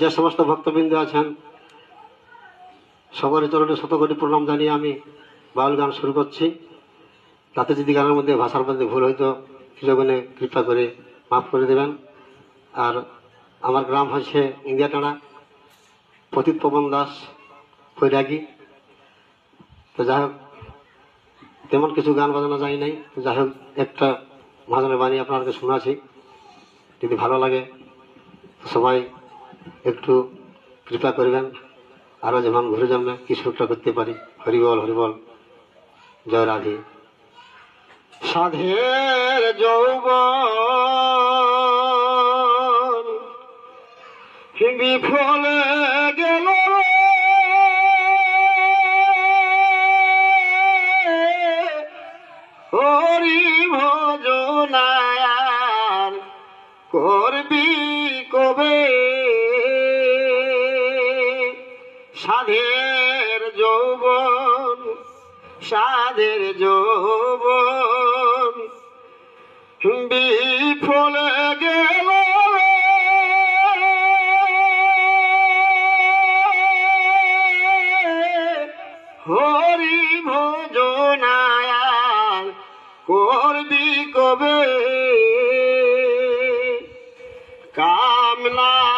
যে সমস্ত ভক্তবৃন্দ আছেন। সবারই চরণে শতকোটি প্রণাম জানিয়ে আমি বাউল গান শুরু করছি। তাতে যদি গানের মধ্যে ভাষার মধ্যে ভুল হয়তো সুযোগনে কৃপা করে মাফ করে দেবেন। আর আমার গ্রাম হচ্ছে ইন্দিয়াটাড়া পতিত পবন দাস, বৈরাগী। তো যাই হোক, তেমন কিছু গান বাজানো যায় নাই। তো যাই হোক, একটা মাঝানের বাণী আপনাদেরকে শোনাছি যদি ভালো লাগে সবাই একটু কৃপা করবেন। আরও যেমন ঘুরে জন্মে কিছুটা করতে পারি। হরিবল হরিবল। জয় রাধে। সাধের যৌবন বিফলে গেল হরি ভজনায়ার করবি কবে? সাধের যৌবন সাধের যৌবন। বিফল গেল হরি ভোজনায় করবি কবে? কামলা